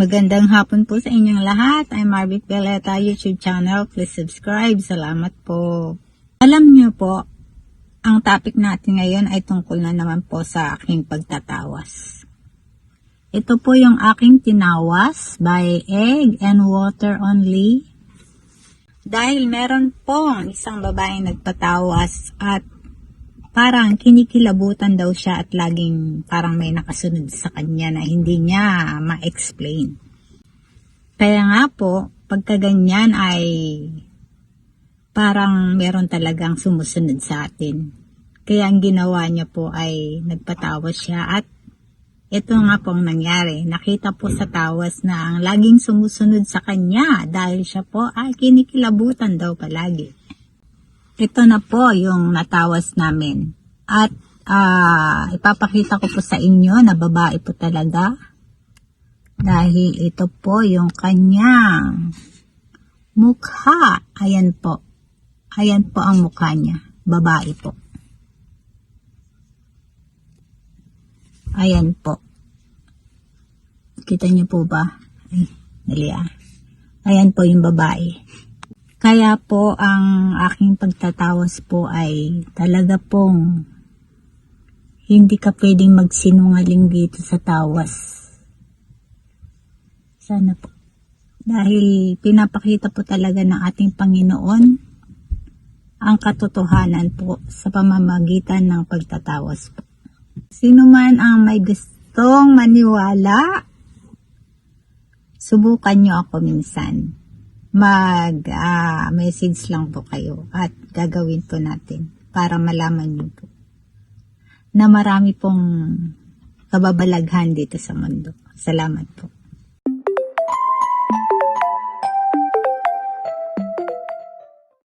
Magandang hapon po sa inyong lahat. I'm Marvic Beleta, YouTube channel. Please subscribe. Salamat po. Alam niyo po, ang topic natin ngayon ay tungkol na naman po sa aking pagtatawas. Ito po yung aking tinawas by egg and water only. Dahil meron pong isang babaeng nagpatawas at parang kinikilabutan daw siya at laging parang may nakasunod sa kanya na hindi niya ma-explain. Kaya nga po, pagka ganyan ay parang meron talagang sumusunod sa atin. Kaya ang ginawa niya po ay nagpatawas siya at ito nga pong nangyari. Nakita po sa tawas na ang laging sumusunod sa kanya dahil siya po ay kinikilabutan daw palagi. Ito na po yung natawas namin. At ah, ipapakita ko po sa inyo na babae po talaga. Dahil ito po yung kanyang mukha. Ayan po. Ayan po ang mukha niya. Babae po. Ayan po. Kita niyo po ba? Ay, dali ah. Ayan po yung babae. Kaya po ang aking pagtatawas po ay talaga pong hindi ka pwedeng magsinungaling dito sa tawas. Sana po. Dahil pinapakita po talaga ng ating Panginoon ang katotohanan po sa pamamagitan ng pagtatawas po. Sino man ang may gustong maniwala, subukan nyo ako minsan mag-message lang po kayo at gagawin po natin para malaman niyo po na marami pong kababalaghan dito sa mundo. Salamat po.